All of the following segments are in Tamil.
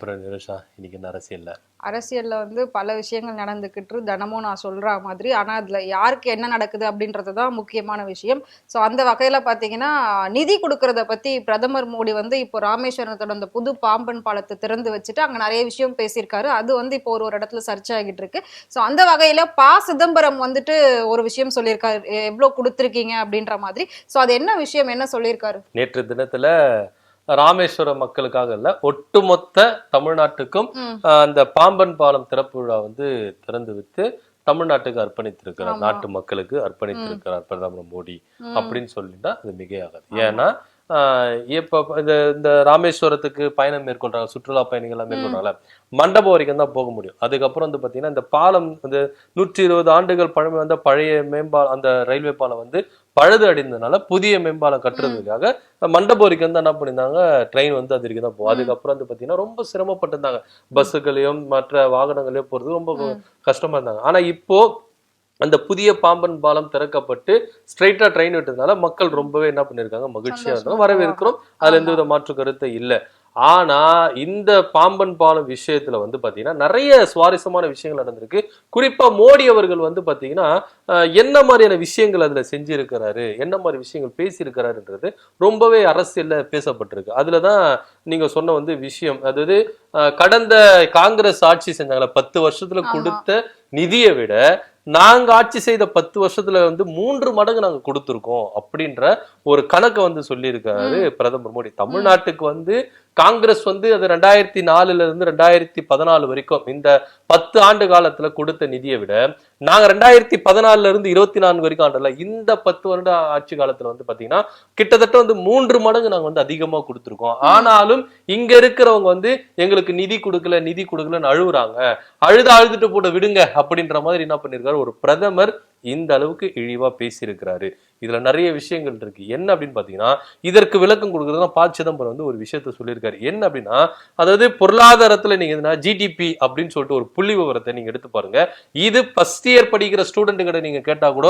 அப்புறம் நிரோஷா இன்னைக்கு என்ன அரசியல்ல? அரசியல்ல வந்து பல விஷயங்கள் நடந்துக்கிட்டு. தினமும் நான் சொல்ற மாதிரி. ஆனா அதுல யாருக்கு என்ன நடக்குது அப்படின்றது தான் முக்கியமான விஷயம். ஸோ அந்த வகையில பாத்தீங்கன்னா நிதி கொடுக்கறத பத்தி பிரதமர் மோடி வந்து இப்போ ராமேஸ்வரத்தோட அந்த புது பாம்பன் பாலத்தை திறந்து வச்சுட்டு அங்க நிறைய விஷயம் பேசியிருக்காரு. அது வந்து இப்போ ஒரு ஒரு இடத்துல சர்ச்சை ஆகிட்டு இருக்கு. ஸோ அந்த வகையில ப சிதம்பரம் வந்துட்டு ஒரு விஷயம் சொல்லியிருக்காரு. எ- எவ்வளவு கொடுத்துருக்கீங்க? அப்படின்ற மாதிரி. ஸோ அது என்ன விஷயம்? என்ன சொல்லியிருக்காரு? நேற்று தினத்துல ராமேஸ்வரம் மக்களுக்காக இல்ல ஒட்டுமொத்த தமிழ்நாட்டுக்கும் அந்த பாம்பன் பாலம் திறப்பு விழா வந்து திறந்து விட்டு தமிழ்நாட்டுக்கு அர்ப்பணித்திருக்கிறார். நாட்டு மக்களுக்கு அர்ப்பணித்திருக்கிறார் பிரதமர் மோடி. அப்படின்னு சொல்லிட்டா அது மிகையாகாது ஏன்னா இப்ப இந்த இந்த ராமேஸ்வரத்துக்கு பயணம் மேற்கொள்றாங்க சுற்றுலா பயணிகள் எல்லாம் மேற்கொள்றாங்கல்ல? மண்டபம் வரைக்கும் தான் போக முடியும். அதுக்கப்புறம் வந்து பாத்தீங்கன்னா இந்த பாலம் வந்து நூற்றி இருபது ஆண்டுகள் பழமை வந்த பழைய மேம்பாலம் அந்த ரயில்வே பாலம் வந்து பழுது அடைந்ததுனால புதிய மேம்பாலம் கட்டுறதுக்காக மண்டபம் வரைக்கும் வந்து என்ன பண்ணியிருந்தாங்க ட்ரெயின் வந்து அது வரைக்கும் தான் போகும். அதுக்கப்புறம் வந்து பாத்தீங்கன்னா ரொம்ப சிரமப்பட்டிருந்தாங்க. பஸ்ஸுகளையும் மற்ற வாகனங்களையும் போறது ரொம்ப. கஷ்டமா இருந்தாங்க. ஆனா இப்போ அந்த புதிய பாம்பன் பாலம் திறக்கப்பட்டு ஸ்ட்ரைட்டா ட்ரெயின் விட்டதுனால மக்கள் ரொம்பவே என்ன பண்ணிருக்காங்க மகிழ்ச்சியா இருந்தாங்க. வரவேற்கிறோம். அதுல எந்த. வித மாற்று கருத்து இல்ல. ஆனா இந்த பாம்பன் பாலம் விஷயத்துல வந்து பாத்தீங்கன்னா நிறைய சுவாரஸ்யமான விஷயங்கள் நடந்திருக்கு. குறிப்பா மோடி அவர்கள் வந்து பாத்தீங்கன்னா என்ன மாதிரியான விஷயங்கள் அதுல செஞ்சிருக்கிறாரு? என்ன மாதிரி விஷயங்கள் பேசியிருக்கிறாருன்றது ரொம்பவே அரசியல்ல பேசப்பட்டிருக்கு. அதுலதான் நீங்க சொன்ன வந்து விஷயம். அதாவது கடந்த காங்கிரஸ் ஆட்சி செஞ்சாங்களே பத்து வருஷத்துல. கொடுத்த நிதியை விட நாங்க ஆட்சி செய்த பத்து வருஷத்துல வந்து மூன்று மடங்கு நாங்க கொடுத்திருக்கோம் அப்படின்ற ஒரு கணக்கை வந்து சொல்லியிருக்காரு பிரதமர் மோடி. தமிழ்நாட்டுக்கு வந்து காங்கிரஸ் வந்து அது ரெண்டாயிரத்தி நாலுல இருந்து ரெண்டாயிரத்தி பதினாலு வரைக்கும் இந்த பத்து ஆண்டு காலத்துல கொடுத்த நிதியை விட நாங்க ரெண்டாயிரத்தி பதினாலுல இருந்து இருபத்தி நான்கு வரைக்கும் ஆண்டுல இந்த பத்து வருட ஆட்சி காலத்துல வந்து பாத்தீங்கன்னா கிட்டத்தட்ட வந்து மூன்று மடங்கு நாங்க வந்து அதிகமா கொடுத்துருக்கோம். ஆனாலும் இங்க இருக்கிறவங்க வந்து எங்களுக்கு நிதி கொடுக்கல நிதி கொடுக்கலன்னு அழுகுறாங்க அழுத அழுதுட்டு போட்டு விடுங்க அப்படின்ற மாதிரி என்ன பண்ணிருக்காரு ஒரு பிரதமர் இந்த அளவுக்கு இழிவா பேசியிருக்கிறாரு. இதுல நிறைய விஷயங்கள் இருக்கு. என்ன அப்படின்னு பாத்தீங்கன்னா இதற்கு விளக்கம் கொடுக்கறதுனா பா சிதம்பரம் வந்து ஒரு விஷயத்த சொல்லியிருக்காரு. என்ன அப்படின்னா அதாவது பொருளாதாரத்துல நீங்க ஜிடிபி அப்படின்னு சொல்லிட்டு ஒரு புள்ளி விவரத்தை நீங்க எடுத்து பாருங்க. இது ஃபர்ஸ்ட் இயர் படிக்கிற ஸ்டூடெண்ட் நீங்கள் நீங்க கேட்டா கூட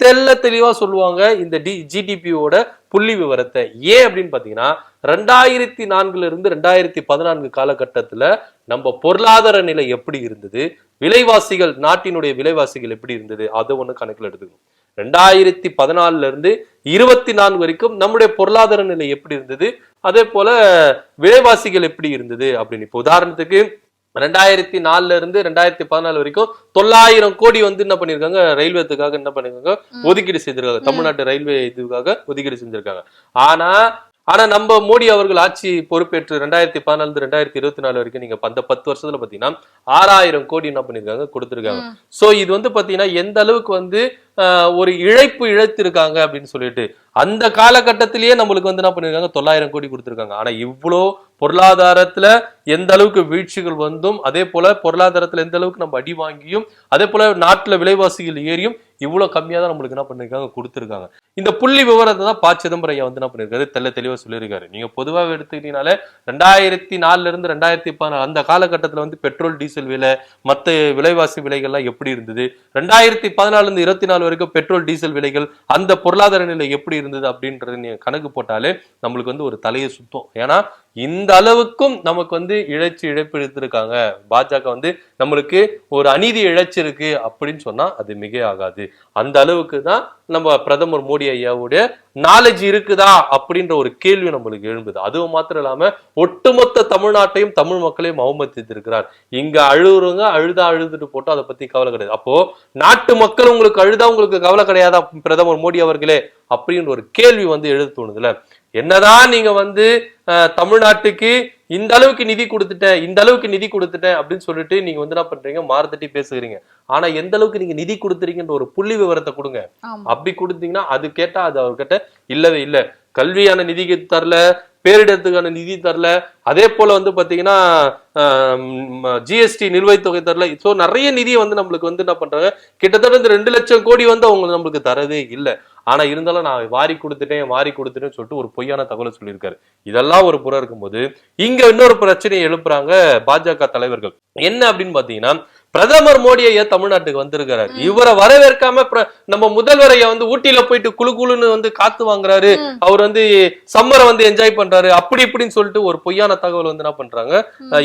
தெள்ள தெளிவா சொல்லுவாங்க இந்த டி ஜிடிபியோட புள்ளி விவரத்தை. ஏன் அப்படின்னு பாத்தீங்கன்னா ரெண்டாயிரத்தி நான்குல இருந்து ரெண்டாயிரத்தி பதினான்கு காலகட்டத்துல நம்ம பொருளாதார நிலை எப்படி இருந்தது? விலைவாசிகள் நாட்டினுடைய விலைவாசிகள் எப்படி இருந்தது? அதை ஒண்ணு கணக்கில் எடுத்துக்கணும். ரெண்டாயிரத்தி பதினாலுல இருந்து இருபத்தி நான்கு வரைக்கும் நம்முடைய பொருளாதார நிலை எப்படி இருந்தது? அதே போல விலைவாசிகள் எப்படி இருந்தது? அப்படின்னு இப்போ உதாரணத்துக்கு ரெண்டாயிரத்தி நாலுல இருந்து ரெண்டாயிரத்தி பதினாலு வரைக்கும் தொள்ளாயிரம் கோடி வந்து என்ன பண்ணிருக்காங்க? ரயில்வேத்துக்காக என்ன பண்ணிருக்காங்க? ஒதுக்கீடு செய்திருக்காங்க. தமிழ்நாட்டு ரயில்வே இதுக்காக ஒதுக்கீடு செஞ்சிருக்காங்க. ஆனா ஆனா நம்ம மோடி அவர்கள் ஆட்சி பொறுப்பேற்று ரெண்டாயிரத்தி பதினாலு ரெண்டாயிரத்தி இருபத்தி நாலு வரைக்கும் நீங்க அந்த பத்து வருஷத்துல பாத்தீங்கன்னா ஆறாயிரம் கோடி என்ன பண்ணிருக்காங்க? கொடுத்திருக்காங்க. சோ இது வந்து பாத்தீங்கன்னா எந்த அளவுக்கு வந்து ஒரு இழைப்பு இழைத்திருக்காங்க அப்படின்னு சொல்லிட்டு அந்த காலகட்டத்திலேயே நம்மளுக்கு வந்து என்ன பண்ணிருக்காங்க? தொள்ளாயிரம் கோடி கொடுத்திருக்காங்க. ஆனா இவ்வளோ பொருளாதாரத்துல எந்த அளவுக்கு வீழ்ச்சிகள் வந்தும் அதே போல பொருளாதாரத்துல எந்த அளவுக்கு நம்ம அடி வாங்கியும் அதே போல நாட்டுல விலைவாசிகள் ஏறியும் இவ்வளவு கம்மியா தான் நம்மளுக்கு என்ன பண்ணிருக்காங்க? கொடுத்துருக்காங்க. இந்த புள்ளி விவரத்தை தான் ப. சிதம்பரம் ஐயா வந்து என்ன பண்ணிருக்காரு? தெல்ல தெளிவா சொல்லியிருக்காரு. நீங்க பொதுவாக எடுத்துக்கிட்டீங்கனாலே ரெண்டாயிரத்தி நாலுல இருந்து ரெண்டாயிரத்தி பதினாலு அந்த காலகட்டத்துல வந்து பெட்ரோல் டீசல் விலை மத்த விலைவாசி விலைகள்லாம் எப்படி இருந்தது? ரெண்டாயிரத்தி பதினாலுல இருந்து இருபத்தி நாலு வரைக்கும் பெட்ரோல் டீசல் விலைகள் அந்த பொருளாதார நிலை எப்படி இருந்தது அப்படின்றது நீங்கள் கணக்கு போட்டாலே நம்மளுக்கு வந்து ஒரு தலையை சுத்தம். ஏன்னா இந்த அளவுக்கும் நமக்கு வந்து இழைச்சி இழப்பு எடுத்திருக்காங்க பாஜக வந்து நம்மளுக்கு ஒரு அநீதி இழைச்சிருக்கு அப்படின்னு சொன்னா அது மிக ஆகாது. அந்த அளவுக்கு தான் நம்ம பிரதமர் மோடி ஐயாவுடைய நாலேஜ் இருக்குதா அப்படின்ற ஒரு கேள்வி நம்மளுக்கு எழும்புது. அதுவும் மாத்திரம் இல்லாம ஒட்டுமொத்த தமிழ்நாட்டையும் தமிழ் மக்களையும் அவமதித்திருக்கிறார். இங்க அழுகுறவங்க அழுதா அழுதுட்டு போட்டு அதை பத்தி கவலை கிடையாது. அப்போ நாட்டு மக்கள் உங்களுக்கு அழுதா உங்களுக்கு கவலை கிடையாதா பிரதமர் மோடி அவர்களே அப்படின்ற ஒரு கேள்வி வந்து எழுத தோணுதுல என்னதான் நீங்க வந்து தமிழ்நாட்டுக்கு இந்த அளவுக்கு நிதி கொடுத்துட்டேன் இந்த அளவுக்கு நிதி கொடுத்துட்டேன் அப்படின்னு சொல்லிட்டு நீங்க வந்து என்ன பண்றீங்க? மாறுதட்டி பேசுகிறீங்க. ஆனா எந்த அளவுக்கு நீங்க நிதி கொடுத்துறீங்கன்ற ஒரு புள்ளி விவரத்தை கொடுங்க. அப்படி கொடுத்தீங்கன்னா அது கேட்டா அது அவர்கிட்ட இல்லவே இல்ல. கல்வியான நிதிக்கு தரல பேரிடத்துக்கான நிதி தரல அதே போல வந்து பாத்தீங்கன்னா ஜிஎஸ்டி நிலுவைத் தொகை தரல. ஸோ நிறைய நிதியை வந்து நம்மளுக்கு வந்து என்ன பண்றாங்க? கிட்டத்தட்ட இந்த ரெண்டு லட்சம் கோடி வந்து அவங்க நம்மளுக்கு தரதே இல்லை. ஆனா இருந்தாலும் நான் வாரி கொடுத்துட்டேன் வாரி கொடுத்துட்டேன்னு சொல்லிட்டு ஒரு பொய்யான தகவலை சொல்லியிருக்காரு. இதெல்லாம் ஒரு புறம் இருக்கும்போது இங்க இன்னொரு பிரச்சனையை எழுப்புறாங்க பாஜக தலைவர்கள். என்ன அப்படின்னு பாத்தீங்கன்னா பிரதமர் மோடி ஐயா தமிழ்நாட்டுக்கு வந்திருக்கிறார்? இவரை வரவேற்காம நம்ம முதல்வரைய வந்து ஊட்டியில போயிட்டு குளு குளுன்னு வந்து காத்து வாங்குறாரு. அவர் வந்து சம்மரை வந்து என்ஜாய் பண்றாரு. அப்படி இப்படின்னு சொல்லிட்டு ஒரு பொய்யான தகவல் வந்து என்ன பண்றாங்க?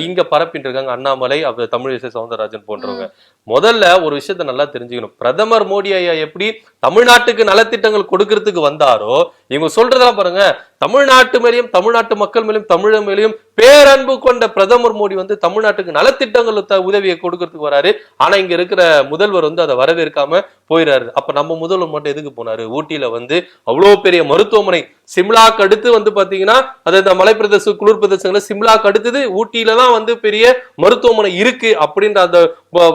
இங்க பரப்பிட்டு இருக்காங்க அண்ணாமலை அவர் தமிழிசை சவுந்தரராஜன் போன்றவங்க. முதல்ல ஒரு விஷயத்த நல்லா தெரிஞ்சுக்கணும். பிரதமர் மோடி ஐயா எப்படி தமிழ்நாட்டுக்கு நலத்திட்டங்கள் கொடுக்கறதுக்கு வந்தாரோ இவங்க சொல்றதெல்லாம் பாருங்க. தமிழ்நாட்டு மேலேயும் தமிழ்நாட்டு மக்கள் மேலேயும் தமிழக மேலேயும் பேரன்பு கொண்ட பிரதமர் மோடி வந்து தமிழ்நாட்டுக்கு நலத்திட்டங்கள் உதவியை கொடுக்கறதுக்கு வராரு. ஆனா இங்க இருக்கிற முதல்வர் வந்து அதை வரவேற்காம போயிடாரு அப்ப நம்ம முதல்வர் மட்டும் எதுக்கு போனாரு? ஊட்டியில வந்து அவ்வளவு பெரிய மருத்துவமனை சிம்லாக்கு அடுத்து வந்து பாத்தீங்கன்னா அது இந்த மலை பிரதேச குளிர் பிரதேசங்கள்ல சிம்லாக்கு அடுத்தது ஊட்டியில தான் வந்து பெரிய மருத்துவமனை இருக்கு அப்படின்ற அந்த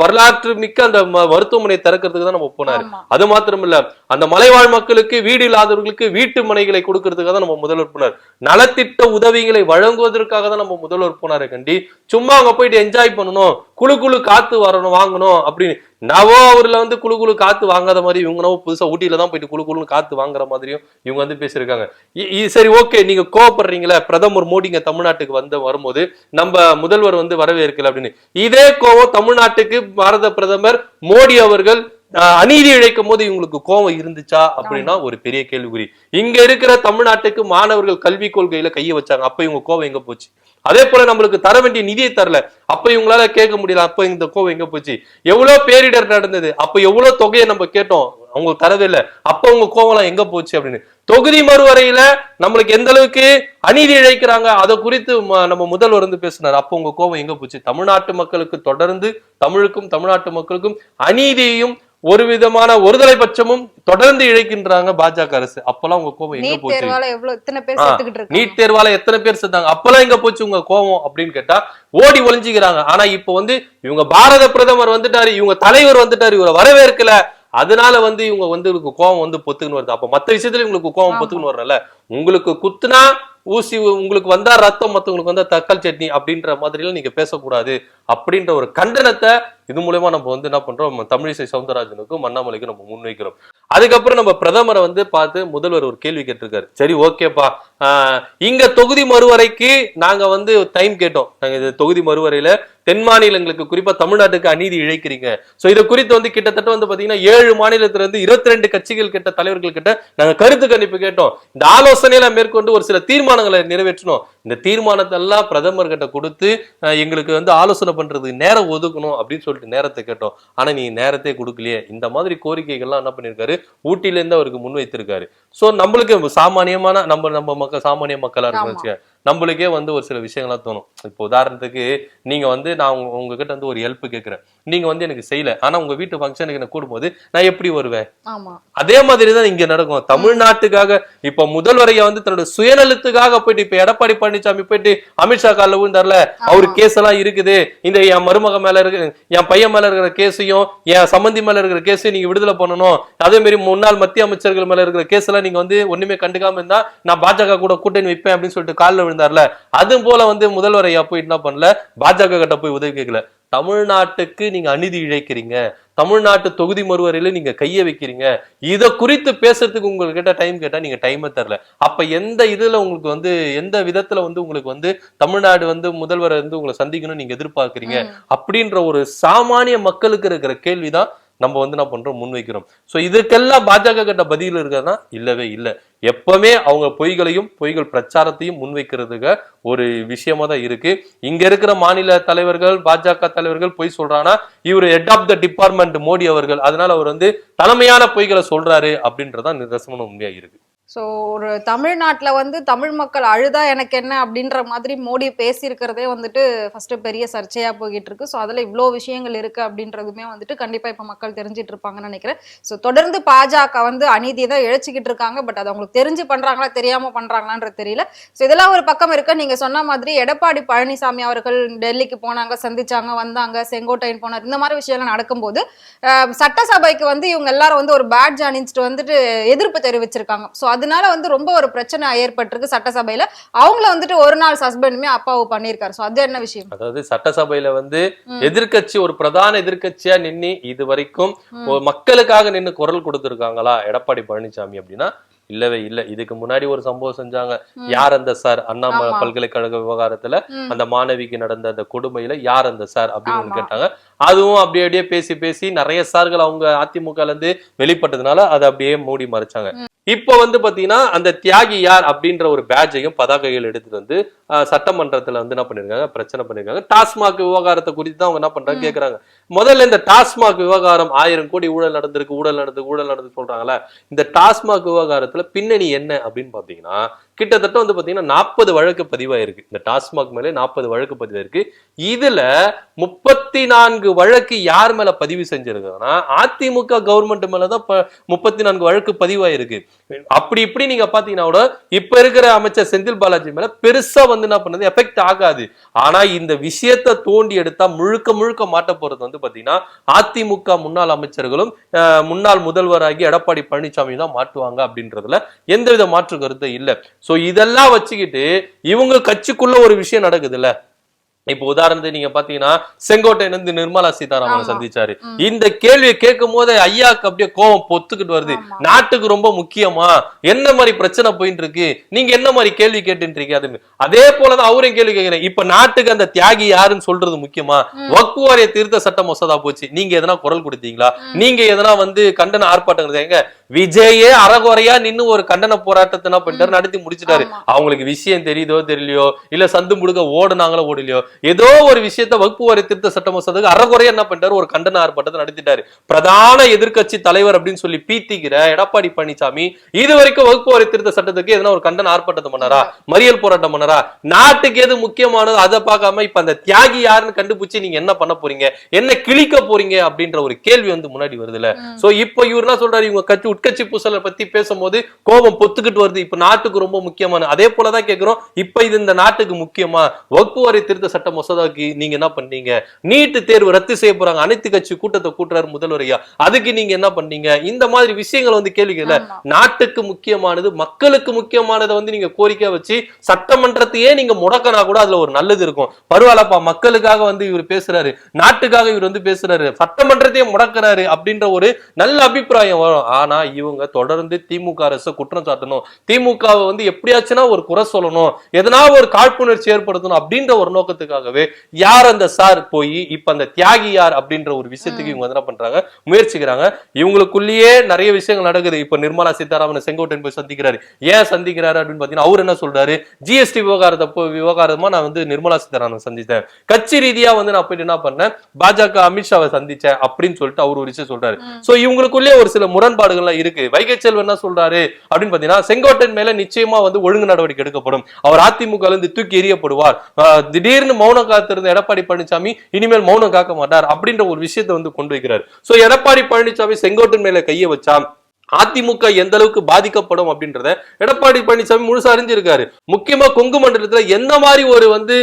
வரலாற்று மிக்க அந்த மருத்துவமனையை திறக்கிறதுக்கு தான் நம்ம போனாரு. அது மாத்திரம் இல்ல அந்த மலைவாழ் மக்களுக்கு வீடு இல்லாதவர்களுக்கு வீட்டு மனைகளை கொடுக்கறதுக்காக தான் நம்ம முதல்வர் போனார். நலத்திட்ட உதவிகளை வழங்குவதற்காக தான் நம்ம முதல்வர் போனாரு கண்டி. சும்மா அங்க போயிட்டு என்ஜாய் பண்ணணும் குளு குளு காத்து வரணும் வாங்கணும் அப்படின்னு நவோ அவர்ல வந்து குழு குழு காத்து வாங்காத மாதிரி இவங்க நவோ புதுசா ஊட்டியில தான் போயிட்டு குழு குழுன்னு காத்து வாங்குற மாதிரியும் இவங்க வந்து பேசியிருக்காங்க. இ- சரி ஓகே நீங்க கோவப்படுறீங்களே பிரதமர் மோடிங்க தமிழ்நாட்டுக்கு வந்து வரும்போது நம்ம முதல்வர் வந்து வரவேற்கல அப்படின்னு. இதே கோவம் தமிழ்நாட்டுக்கு பாரத பிரதமர் மோடி அவர்கள் அநீதி இழைக்கும் போது இவங்களுக்கு கோவம் இருந்துச்சா அப்படின்னா ஒரு பெரிய கேள்விக்குறி. இங்க இருக்கிற தமிழ்நாட்டுக்கு மாணவர்கள் கல்வி கொள்கையில கைய வச்சாங்க. அப்ப இவங்க கோவம் எங்க போச்சு? அதே போல நம்மளுக்கு தர வேண்டிய நிதியை தரல. அப்ப இவங்களால கேட்க முடியல. அப்ப இந்த கோவம் எங்க போச்சு? எவ்வளவு பேரிடர் நடந்தது? அப்ப எவ்வளவு தொகையை நம்ம கேட்டோம்? அவங்க தரவே இல்ல. அப்ப உங்க கோவம்லாம் எங்க போச்சு அப்படின்னு. தொகுதி மறுவரையில நம்மளுக்கு எந்த அளவுக்கு அநீதி இழைக்கிறாங்க? அதை குறித்து நம்ம முதல்வர் வந்து பேசினார். அப்ப உங்க கோவம் எங்க போச்சு? தமிழ்நாட்டு மக்களுக்கு தொடர்ந்து தமிழுக்கும் தமிழ்நாட்டு மக்களுக்கும் அநீதியையும் ஒரு விதமான ஒருதலை பட்சமும் தொடர்ந்து இழைக்கின்றாங்க பாஜக அரசு. அப்பெல்லாம் உங்க கோவம் எங்க போச்சு? நீட் தேர்வால எத்தனை பேர் செத்தாங்க? அப்பெல்லாம் எங்க போச்சு உங்க கோவம் அப்படின்னு கேட்டா ஓடி ஒளிஞ்சுக்கிறாங்க. ஆனா இப்போ வந்து இவங்க பாரத பிரதமர் வந்துட்டாரு இவங்க தலைவர் வந்துட்டாரு இவரை வரவேற்கல. அதனால வந்து இவங்க வந்து இவங்களுக்கு கோவம் வந்து பொத்துக்குன்னு வருது. அப்ப மத்த விஷயத்துல உங்களுக்கு கோவம் ஆமா. பொத்துக்குன்னு வரல. உங்களுக்கு குத்துனா ஊசி உங்களுக்கு வந்தா ரத்தம் மத்தவங்களுக்கு வந்தா தக்காளி சட்னி அப்படின்ற மாதிரிலாம் நீங்க பேசக்கூடாது அப்படின்ற ஒரு கண்டனத்தை இது மூலயமா நம்ம வந்து என்ன பண்றோம் நம்ம தமிழிசை சவுந்தரராஜனுக்கும் அண்ணாமலைக்கும் நம்ம முன்வைக்கிறோம். அதுக்கப்புறம் நம்ம பிரதமரை வந்து பார்த்து முதல்வர் ஒரு கேள்வி கேட்டிருக்காரு. சரி ஓகேப்பா. இங்க தொகுதி மறுவரைக்கு நாங்க வந்து டைம் கேட்டோம். நாங்க இது தொகுதி மறுவரையில தென் மாநிலங்களுக்கு குறிப்பா தமிழ்நாட்டுக்கு அநீதி இழைக்கிறீங்க. சோ இதை குறித்து வந்து கிட்டத்தட்ட வந்து பாத்தீங்கன்னா ஏழு மாநிலத்துல இருந்து இருபத்தி ரெண்டு கட்சிகள் கிட்ட தலைவர்கள் கிட்ட நாங்க கருத்து கணிப்பு கேட்டோம். இந்த ஆலோசனையில மேற்கொண்டு ஒரு சில தீர்மானங்களை நிறைவேற்றணும். இந்த தீர்மானத்தை எல்லாம் பிரதமர் கிட்ட கொடுத்து எங்களுக்கு வந்து ஆலோசனை பண்றதுக்கு நேரம் ஒதுக்கணும் அப்படின்னு சொல்லிட்டு நேரத்தை கேட்டோம். ஆனா நீ நேரத்தை கொடுக்கலையே. இந்த மாதிரி கோரிக்கைகள்லாம் என்ன பண்ணிருக்காரு ஊட்டில இருந்து அவருக்கு முன்வைத்திருக்காரு. சோ நம்மளுக்கு சாமானியமான நம்ம நம்ம மக்கள் சாமானிய மக்களா ஆமா. நம்மளுக்கே வந்து ஒரு சில விஷயங்கள்லாம் தோணும். இப்போ உதாரணத்துக்கு நீங்க வந்து நான் உங்க- உங்ககிட்ட வந்து ஒரு ஹெல்ப் கேட்கிறேன் நீங்க வந்து எனக்கு செய்யல. ஆனா உங்க வீட்டு ஃபங்க்ஷனுக்கு எனக்கு கூடும்போது நான் எப்படி வருவேன்? அதே மாதிரி தான் இங்க நடக்கும். தமிழ்நாட்டுக்காக இப்ப முதல்வரைய வந்து தன்னோட சுயநலத்துக்காக போயிட்டு இப்ப எடப்பாடி பழனிசாமி போயிட்டு அமித்ஷா காலில் விழுந்தார்ல அவரு. கேஸ் எல்லாம் இருக்குது. இந்த என் மருமக மேல இருக்கு என் பையன் மேல இருக்கிற கேஸையும் என் சம்பந்தி மேல இருக்கிற கேஸையும் நீங்க விடுதலை பண்ணணும். அதே மாதிரி முன்னாள் மத்திய அமைச்சர்கள் மேல இருக்கிற கேஸ் எல்லாம் நீங்க வந்து ஒண்ணுமே கண்டுக்காம இருந்தா நான் பாஜக கூட கூட்டணி வைப்பேன் அப்படின்னு சொல்லிட்டு காலில் விழுந்தார்ல? அது போல வந்து முதல்வர் ஐயா போயிட்டு என்ன பண்ணல? பாஜக கிட்ட போய் உதவி கேட்கல. தமிழ்நாட்டுக்கு நீங்க அநீதி இழைக்கிறீங்க. தமிழ்நாட்டு தொகுதி மறுவரையில நீங்க கைய வைக்கிறீங்க. இத குறித்து பேசுறதுக்கு உங்ககிட்ட டைம் கேட்டா நீங்க டைமே தரல. அப்ப எந்த இதுல உங்களுக்கு வந்து எந்த விதத்துல வந்து உங்களுக்கு வந்து தமிழ்நாடு வந்து முதல்வரை வந்து உங்களை சந்திக்கணும்னு நீங்க எதிர்பார்க்கறீங்க. அப்படின்ற ஒரு சாமானிய மக்களுக்கு இருக்கிற கேள்விதான் நம்ம வந்து என்ன பண்றோம்? முன்வைக்கிறோம். ஸோ இதுக்கெல்லாம் பாஜக கிட்ட பதில் இருக்கிறதா இல்லவே இல்லை. எப்பவுமே அவங்க பொய்களையும் பொய்கள் பிரச்சாரத்தையும் முன்வைக்கிறதுக்கு ஒரு விஷயமா தான் இருக்கு. இங்க இருக்கிற மாநில தலைவர்கள் பாஜக தலைவர்கள் பொய் சொல்றாங்கன்னா இவர் head of the department Modi அவர்கள். அதனால அவர் வந்து தலைமையான பொய்களை சொல்றாரு அப்படின்றதான் நிதர்சனம் உண்மையா இருக்கு. ஸோ ஒரு தமிழ்நாட்டில் வந்து தமிழ் மக்கள் அழுதா எனக்கு என்ன அப்படின்ற மாதிரி மோடி பேசியிருக்கிறதே வந்துட்டு ஃபஸ்ட்டு பெரிய சர்ச்சையாக போய்கிட்டு இருக்கு ஸோ அதில் இவ்வளோ விஷயங்கள் இருக்குது அப்படின்றதுமே வந்துட்டு கண்டிப்பாக இப்போ மக்கள் தெரிஞ்சிட்டு இருப்பாங்கன்னு நினைக்கிறேன். ஸோ தொடர்ந்து பாஜக வந்து அநீதி தான் இழைச்சிக்கிட்டு இருக்காங்க. பட் அது அவங்களுக்கு தெரிஞ்சு பண்ணுறாங்களா தெரியாமல் பண்ணுறாங்களான்றது தெரியல. ஸோ இதெல்லாம் ஒரு பக்கம் இருக்கு. நீங்கள் சொன்ன மாதிரி எடப்பாடி பழனிசாமி அவர்கள் டெல்லிக்கு போனாங்க சந்திச்சாங்க வந்தாங்க செங்கோட்டையன் போனார். இந்த மாதிரி விஷயம்லாம் நடக்கும்போது சட்டசபைக்கு வந்து இவங்க எல்லாரும் வந்து ஒரு பேட்ஜ் அணிஞ்சிட்டு வந்துட்டு எதிர்ப்பு தெரிவிச்சிருக்காங்க. ஸோ அதனால வந்து ரொம்ப ஒரு பிரச்சனை ஏற்பட்டிருக்கு சட்டசபையில. அவங்கள வந்துட்டு ஒரு நாள் சஸ்பெண்டுமே அப்பாவு பண்ணியிருக்காரு. ஸோ அது என்ன விஷயம்? அதாவது சட்டசபையில வந்து ம். எதிர்க்கட்சி ஒரு பிரதான எதிர்க்கட்சியா நின்னு இது வரைக்கும் மக்களுக்காக நின்னு குரல் கொடுத்திருக்காங்களா எடப்பாடி பழனிசாமி அப்படின்னா இல்லவே இல்ல. இதுக்கு முன்னாடி ஒரு சம்பவம் செஞ்சாங்க. யார் அந்த சார் அண்ணாமலை. பல்கலைக்கழக விவகாரத்துல. அந்த மாணவிக்கு நடந்த அந்த கொடுமையில யார் அந்த சார் அப்படின்னு. கேட்டாங்க. அதுவும் அப்படியே அப்படியே பேசி பேசி நிறைய சார்கள் அவங்க அதிமுகல இருந்து வெளிப்பட்டதுனால அதை அப்படியே மூடி மறைச்சாங்க. இப்போ வந்து பாத்தீங்கன்னா அந்த தியாகி யார் அப்படின்ற ஒரு பேட்சையும் பதாகைகள் எடுத்துட்டு வந்து சட்டமன்றத்துல வந்து என்ன பண்ணிருக்காங்க? பிரச்சனை பண்ணிருக்காங்க. டாஸ்மாக் விவகாரத்தை குறித்து தான் அவங்க என்ன பண்றாங்க? கேக்குறாங்க. முதல்ல இந்த டாஸ்மாக் விவகாரம் ஆயிரம் கோடி ஊழல் நடந்திருக்கு ஊழல் நடந்து ஊழல் நடந்து சொல்றாங்களே இந்த டாஸ்மாக் விவகாரத்துல பின்னணி என்ன அப்படின்னு பாத்தீங்கன்னா கிட்டத்தட்ட வந்து பாத்தீங்கன்னா நாற்பது வழக்கு பதிவாயிருக்கு. இந்த டாஸ்மாக் மேலே நாற்பது வழக்கு பதிவாயிருக்கு. இதுல முப்பத்தி நான்கு வழக்கு யார் மேல பதிவு செஞ்சிருக்காங்கன்னா அதிமுக கவர்மெண்ட் மேலதான் முப்பத்தி நான்கு வழக்கு பதிவாயிருக்கு. அப்படி இப்படி நீங்க பாத்தீங்கன்னா கூட இப்ப இருக்கிற அமைச்சர் செந்தில் பாலாஜி மேல பெருசா வந்து என்ன பண்ணது? எஃபெக்ட் ஆகாது. ஆனா இந்த விஷயத்தை தோண்டி எடுத்தா முழுக்க முழுக்க மாட்ட போறது வந்து பாத்தீங்கன்னா அதிமுக முன்னாள் அமைச்சர்களும் அஹ், முன்னாள் முதல்வராகி எடப்பாடி பழனிசாமி தான் மாட்டுவாங்க அப்படின்றதுல எந்தவித மாற்று கருத்தும் இல்லை. ஸோ இதெல்லாம் வச்சுக்கிட்டு இவங்க கட்சிக்குள்ள ஒரு விஷயம் நடக்குதுல்ல? இப்போ உதாரணத்துக்கு நீங்க பாத்தீங்கன்னா செங்கோட்டையில இருந்து நிர்மலா சீதாராமன். சந்திச்சாரு. இந்த கேள்வியை கேட்கும் போது ஐயாக்கு அப்படியே கோவம் பொத்துக்கிட்டு வருது. நாட்டுக்கு ரொம்ப முக்கியமா? என்ன மாதிரி பிரச்சனை போயிட்டு இருக்கு? நீங்க என்ன மாதிரி கேள்வி கேட்டுட்டு இருக்கீங்க? அது அதே போலதான் அவரையும் கேள்வி கேட்கிறேன். இப்ப நாட்டுக்கு அந்த தியாகி யாருன்னு சொல்றது முக்கியமா? வக்பு வாரிய திருத்த சட்ட மசோதா போச்சு. நீங்க எதனா குரல் கொடுத்தீங்களா? நீங்க எதனா வந்து கண்டன ஆர்ப்பாட்டம் எங்க விஜயே அறகுறையா நின்னு ஒரு கண்டன போராட்டத்தை பண்ணிட்டாரு நடத்தி முடிச்சிட்டாரு. அவங்களுக்கு விஷயம் தெரியுதோ தெரியலையோ? இல்ல சந்து முடுக்க ஓடுனாங்களோ ஓடலையோ? ஏதோ ஒரு விஷயத்த வகுப்பு வாரி திருத்த சட்ட மசோதாக்கு அறகுறையா என்ன பண்ணிட்டாரு? ஒரு கண்டன ஆர்ப்பாட்டத்தை நடத்திட்டாரு. பிரதான எதிர்க்கட்சி தலைவர் அப்படின்னு சொல்லி பீத்திக்கிற எடப்பாடி பழனிசாமி இது வரைக்கும் வகுப்பு வாரி திருத்த சட்டத்துக்கு எதனா ஒரு கண்டன ஆர்ப்பாட்டத்தை பண்ணாரா? மறியல் போராட்டம் பண்ணாரா? நாட்டுக்கு எது முக்கியமானது? அதை பார்க்காம இப்ப அந்த தியாகி யாருன்னு கண்டுபிடிச்சு நீங்க என்ன பண்ண போறீங்க? என்ன கிழிக்க போறீங்க? அப்படின்ற ஒரு கேள்வி வந்து முன்னாடி வருதுல்ல. சோ இப்போ இவர் என்ன சொல்றாரு? இவங்க கட்சி உட்கட்சி பூசலை பத்தி பேசும்போது கோபம் பொத்துக்கிட்டு வருது. இப்ப நாட்டுக்கு ரொம்ப முக்கியமான அதே போலதான் கேக்குறோம். இப்ப இது இந்த நாட்டுக்கு முக்கியமா? வகுப்பு வரி திருத்த சட்ட மசோதாக்கு நீங்க என்ன பண்ணீங்க? நீட்டு தேர்வு ரத்து செய்ய போறாங்க. அனைத்து கட்சி கூட்டத்தை கூட்டுறாரு முதல்வரையா. அதுக்கு நீங்க என்ன பண்ணீங்க? இந்த மாதிரி விஷயங்கள் வந்து கேள்வி கேட்கல ஆமா. நாட்டுக்கு முக்கியமானது மக்களுக்கு முக்கியமானதை வந்து நீங்க கோரிக்கை வச்சு சட்டமன்றத்தையே நீங்க முடக்கினா கூட அதுல ஒரு நல்லது இருக்கும். பரவாயில்லப்பா மக்களுக்காக வந்து இவர் பேசுறாரு. நாட்டுக்காக இவர் வந்து பேசுறாரு. சட்டமன்றத்தையே முடக்குறாரு அப்படின்ற ஒரு நல்ல அபிப்பிராயம் வரும். ஆனா இவங்க தொடர்ந்து திமுக அரசு குற்றம் சாட்டணும். திமுகவை வந்து எப்படியாச்சுன்னா ஒரு குறை சொல்லணும். எதனா ஒரு காழ்ப்புணர்ச்சி ஏற்படுத்தணும் அப்படின்ற ஒரு நோக்கத்துக்காகவே யார் அந்த சார் போய் இப்ப அந்த தியாகி யார் அப்படின்ற ஒரு விஷயத்துக்கு இவங்க என்ன பண்றாங்க? முயற்சிக்கிறாங்க. இவங்களுக்குள்ளேயே நிறைய விஷயங்கள் நடக்குது. இப்ப நிர்மலா சீதாராமன் செங்கோட்டையன் போய் சந்திக்கிறாரு. ஏன் சந்திக்கிறாரு அப்படின்னு பாத்தீங்கன்னா அவர் என்ன சொல்றாரு? ஜிஎஸ்டி விவகாரத்தை விவகாரமா நான் வந்து நிர்மலா சீதாராமன் சந்தித்தேன். கட்சி ரீதியா வந்து நான் போயிட்டு என்ன பண்ணேன்? பாஜக அமித்ஷாவை சந்திச்சேன் அப்படின்னு சொல்லிட்டு அவர் ஒரு விஷயம் சொல்றாரு. சோ இவங்களுக்குள்ளே ஒரு சில முரண்பாடுகள்லாம் இருக்கு. வைகை செல்வன் என்ன சொல்றாரு அப்படின்னு பாத்தீங்கன்னா செங்கோட்டையன் மேல நிச்சயமா வந்து ஒழுங்கு நடவடிக்கை எடுக்கப்படும். அவர் அதிமுக இருந்து தூக்கி எறியப்படுவார். திடீர்னு மௌனம் காத்திருந்த எடப்பாடி பழனிசாமி இனிமேல் மௌனம் காக்க மாட்டார் அப்படின்ற ஒரு விஷயத்தை வந்து கொண்டு வைக்கிறார். சோ எடப்பாடி பழனிசாமி செங்கோட்டன் மேல கையை வச்சா அதிமுக எந்த அளவுக்கு பாதிக்கப்படும் அப்படின்றத எடப்பாடி பழனிசாமி முழுசா அறிஞ்சிருக்காரு. முக்கியமா கொங்கு மண்டலத்துல எந்த மாதிரி ஒரு வந்து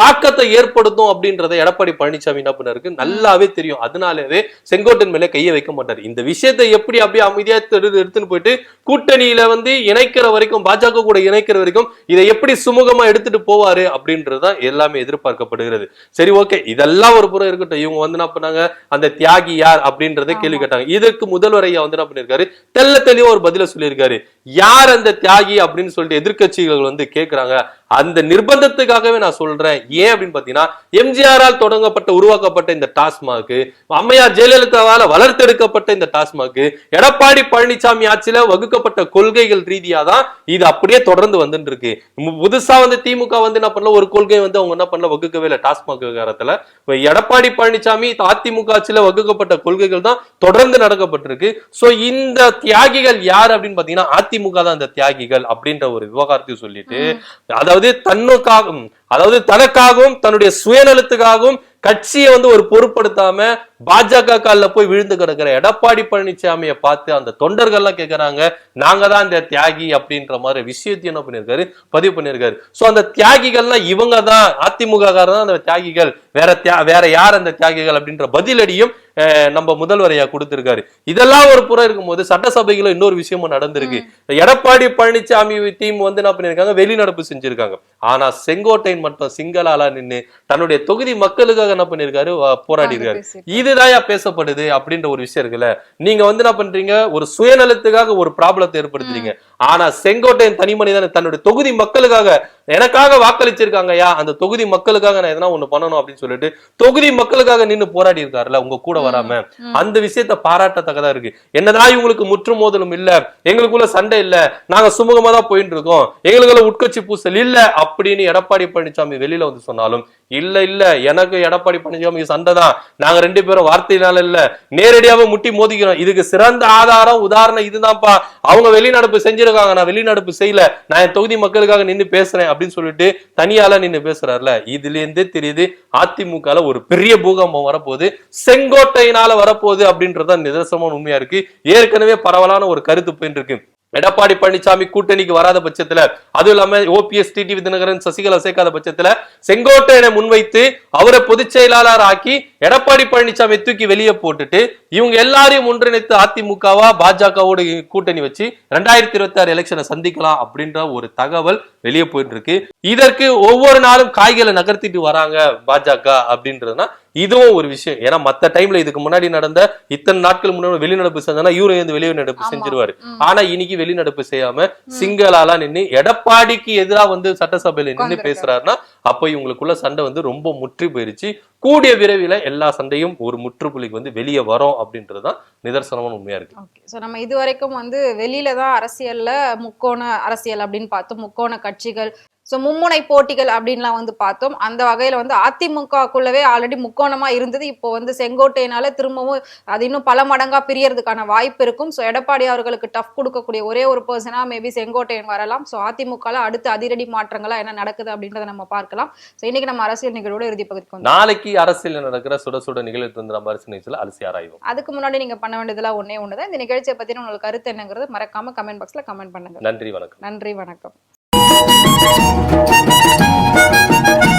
தாக்கத்தை ஏற்படுத்தும் அப்படின்றத எடப்பாடி பழனிசாமி என்ன பண்ணாருக்கு நல்லாவே தெரியும். அதனாலவே செங்கோட்டன் மேல கையை வைக்க மாட்டாரு. இந்த விஷயத்தை எப்படி அப்படியே அமைதியா எடுத்து எடுத்துன்னு போயிட்டு கூட்டணியில வந்து இணைக்கிற வரைக்கும் பாஜக கூட இணைக்கிற வரைக்கும் இதை எப்படி சுமூகமா எடுத்துட்டு போவாரு அப்படின்றதுதான் எல்லாமே எதிர்பார்க்கப்படுகிறது. சரி ஓகே. இதெல்லாம் ஒரு புறம் இருக்கட்டும். இவங்க வந்து என்ன பண்ணாங்க? அந்த தியாகி யார் அப்படின்றத கேள்வி கேட்டாங்க. இதற்கு முதல்வர் ஐயா வந்து என்ன பண்ணிருக்காரு? தெள்ள தெளிவா ஒரு பதில சொல்லியிருக்காரு. யார் அந்த தியாகி அப்படின்னு சொல்லிட்டு எதிர்க்கட்சிகள் வந்து கேட்கிறாங்க அந்த நிர்பந்தத்துக்காகவே நான் சொல்றேன். ஏன் அப்படின்னு பாத்தீங்கன்னா எம்ஜிஆரால் தொடங்கப்பட்ட உருவாக்கப்பட்ட இந்த டாஸ்மாக் அம்மையார் ஜெயலலிதாவால வளர்த்தெடுக்கப்பட்ட இந்த டாஸ்மாக் எடப்பாடி பழனிசாமி ஆட்சியில வகுக்கப்பட்ட கொள்கைகள் ரீதியா தான் இது அப்படியே தொடர்ந்து வந்துட்டு இருக்கு புதுசா வந்து திமுக வந்து என்ன பண்ணல ஒரு கொள்கை வந்து அவங்க என்ன பண்ணல வகுக்கவே இல்லை டாஸ்மாக் விவகாரத்துல. எடப்பாடி பழனிசாமி அதிமுக ஆட்சியில வகுக்கப்பட்ட கொள்கைகள் தான் தொடர்ந்து நடக்கப்பட்டிருக்கு. சோ இந்த தியாகிகள் யார் அப்படின்னு பாத்தீங்கன்னா அதிமுக தான் அந்த தியாகிகள் அப்படின்ற ஒரு விவகாரத்தையும் சொல்லிட்டு அதாவது தன்னுக்காகவும் அதாவது தனக்காகவும் தன்னுடைய சுயநலத்துக்காகவும் கட்சியை வந்து ஒரு பொருட்படுத்தாம பாஜக கால்ல போய் விழுந்து கிடக்கிற எடப்பாடி பழனிசாமியை பார்த்து அந்த தொண்டர்கள்லாம் கேக்குறாங்க நாங்க தான் இந்த தியாகி அப்படின்ற மாதிரி விஷயத்தையும் என்ன பண்ணிருக்காரு? பதிவு பண்ணிருக்காரு. சோ அந்த தியாகிகள்லாம் இவங்க தான் அதிமுக தான் அந்த தியாகிகள். வேற தியா வேற யார் அந்த தியாகிகள் அப்படின்ற பதிலடியும் நம்ம முதல்வரையா கொடுத்திருக்காரு. இதெல்லாம் ஒரு புறம் இருக்கும்போது சட்டசபையில இன்னொரு விஷயமும் நடந்திருக்கு. எடப்பாடி பழனிசாமி டீம் வந்து என்ன பண்ணிருக்காங்க? வெளிநடப்பு செஞ்சிருக்காங்க. ஆனா செங்கோட்டையன் மட்டும் சிங்களாலா நின்னு தன்னுடைய தொகுதி மக்களுக்காக என்ன பண்ணிருக்காரு? போராடி இருக்காரு பேசி- இதுதாயா பேசப்படுது அப்படின்ற ஒரு விஷயம் இருக்குல்ல. நீங்க வந்து என்ன பண்றீங்க? ஒரு சுயநலத்துக்காக ஒரு ப்ராப்ளத்தை ஏற்படுத்துறீங்க. ஆனா செங்கோட்டையன் தனி மனிதன் தன்னுடைய தொகுதி மக்களுக்காக எனக்காக வாக்களிச்சிருக்காங்க ஐயா அந்த தொகுதி மக்களுக்காக நான் எதனா ஒண்ணு பண்ணணும் அப்படின்னு சொல்லிட்டு தொகுதி மக்களுக்காக நின்னு போராடி இருக்காருல்ல உங்க கூட வராம. அந்த விஷயத்த பாராட்டத்தக்கதா இருக்கு. என்னதான் இவங்களுக்கு முற்று மோதலும் இல்ல எங்களுக்குள்ள சண்டை இல்ல நாங்க சுமூகமா தான் போயிட்டு இருக்கோம் எங்களுக்குள்ள உட்கட்சி பூசல் இல்ல அப்படின்னு எடப்பாடி பழனிசாமி வெளியில வந்து சொன்னாலும் இல்ல இல்ல எனக்கு எடப்பாடி பழனிசாமி சண்டை தான் நாங்க ரெண்டு பேரும் வார்த்தையினால இல்ல நேரடியாவே முட்டி மோதிக்கிறோம். இதுக்கு சிறந்த ஆதாரம் உதாரணம் இதுதான்ப்பா. அவங்க வெளிநடப்பு மக்களுக்காக நான் வெளிநடப்பு செய்யல நான் என் தொகுதி மக்களுக்காக நின்னு பேசுறேன் அப்படின்னு சொல்லிட்டு தனியால நின்னு பேசுறாருல இதுல இருந்தே தெரியுது அதிமுகல ஒரு பெரிய பூகம்பம் வரப்போகுது. செங்கோட்டையினால வரப்போகுது அப்படின்றத நிதர்சனமான உண்மையா இருக்கு. ஏற்கனவே பரவலான ஒரு கருத்து போயிட்டு இருக்கு எடப்பாடி பழனிசாமி கூட்டணிக்கு வராத பட்சத்துல அதுவும் இல்லாம ஓபிஎஸ் டிடி விதிநகரன் சசிகலா சேர்க்காத பட்சத்துல செங்கோட்டையனை முன்வைத்து அவரை பொதுச் செயலாளர் ஆக்கி எடப்பாடி பழனிசாமி தூக்கி வெளியே போட்டுட்டு இவங்க எல்லாரையும் ஒன்றிணைத்து அதிமுகவா பாஜகவோட கூட்டணி வச்சு ரெண்டாயிரத்தி இருபத்தி ஆறு எலெக்ஷனை சந்திக்கலாம் அப்படின்ற ஒரு தகவல் வெளியே போயிட்டு இருக்கு. இதற்கு ஒவ்வொரு நாளும் காய்களை நகர்த்திட்டு வராங்க பாஜக அப்படின்றதுனா இதுவும் ஒரு விஷயம் ஏன்னா மத்த டைம்ல இதுக்கு முன்னாடி நடந்த இத்தனை நாட்கள் முன்னாடி வெளிநடப்பு செஞ்சா இவரு வந்து வெளிநடப்பு. செஞ்சிருவாரு. ஆனா இன்னைக்கு வெளிநடப்பு செய்யாம சிங்களாலா நின்னு எடப்பாடிக்கு எதிரா வந்து சட்டசபையில நின்னு உட்கார்ந்திருக்காரு. பேசுறாருன்னா அப்ப இவங்களுக்குள்ள சண்டை வந்து ரொம்ப முற்றி போயிருச்சு கூடிய விரைவில் எல்லா சண்டையும் ஒரு முற்றுப்புள்ளிக்கு வந்து வெளியே வரும் அப்படின்றதுதான் நிதர்சனமான உண்மையா இருக்கு ஸோ நம்ம இது வரைக்கும் வந்து வெளியில தான் அரசியல்ல முக்கோண அரசியல் அப்படின்னு பார்த்தோம் முக்கோண கட்சிகள் ஸோ மும்முனை போட்டிகள் அப்படின்லாம் வந்து பார்த்தோம். அந்த வகையில வந்து அதிமுகக்குள்ளவே ஆல்ரெடி முக்கோணமா இருந்தது. இப்போ வந்து செங்கோட்டையினால திரும்பவும் அது இன்னும் பல மடங்கா பிரியறதுக்கான வாய்ப்பு இருக்கும். ஸோ எடப்பாடி அவர்களுக்கு டஃப் கொடுக்கக்கூடிய ஒரே ஒரு பர்சனா மேபி செங்கோட்டையன் வரலாம். ஸோ அதிமுகல அடுத்து அதிரடி மாற்றங்களா என்ன நடக்குது அப்படின்றத நம்ம பார்க்கலாம். ஸோ இன்னைக்கு நம்ம அரசியல் நிகழ்வோட இறுதி பகுதிக்கு வந்து நாளைக்கு அரசியல் நடக்கிற சுட சுட நிகழ்வு நம்ம அரசு நிகழ்ச்சியில் அலசி ஆராய்வோம். அதுக்கு முன்னாடி நீங்க பண்ண வேண்டியதெல்லாம் ஒண்ணே ஒண்ணுதான். இந்த நிகழ்ச்சியை பத்தின உங்களுக்கு கருத்து என்னங்கிறது மறக்காம கமெண்ட் பாக்ஸ்ல கமெண்ட் பண்ணுங்க. நன்றி வணக்கம். நன்றி வணக்கம். Thank you.